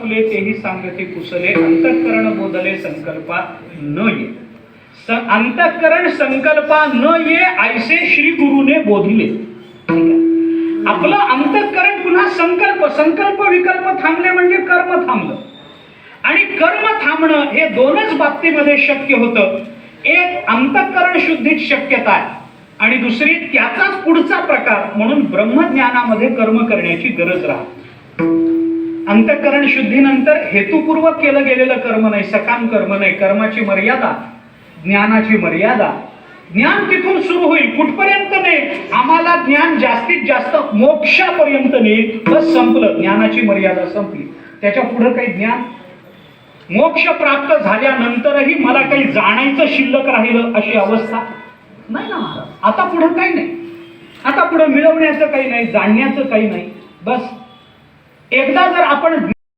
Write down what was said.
फुले तेही सांगते कुसले अंतःकरण बोधले संकल्पा न ये. अंतःकरण संकल्पा न ये ऐसे श्री गुरुने बोधिले. आपलं अंतःकरण पुन्हा संकल्प संकल्प विकल्प थांबले म्हणजे कर्म थांबलं. आणि कर्म थांबणं हे दोनच बाबतीमध्ये शक्य होतं. एक अंतःकरण शुद्धीत शक्यता आहे. आणि दुसरी त्याचाच पुढचा प्रकार म्हणून ब्रह्मज्ञानामध्ये कर्म करण्याची गरज राहते. अंतःकरण शुद्धीनंतर हेतुपूर्वक केलं गेलेलं कर्म नाही सकाम कर्म नाही कर्माची मर्यादा ज्ञानाची मर्यादा. ज्ञान तिथून सुरू होईल कुठपर्यंत नाही? आम्हाला ज्ञान जास्तीत जास्त मोक्षापर्यंत नेईल बस संपलं. ज्ञानाची मर्यादा संपली. त्याच्या पुढं काही ज्ञान? मोक्ष प्राप्त झाल्यानंतरही मला काही जाणायचं शिल्लक राहिलं अशी अवस्था? नाही ना महाराज. आता पुढं काही नाही. आता पुढं मिळवण्याचं काही नाही जाणण्याचं काही नाही. बस. एकदा जर आपण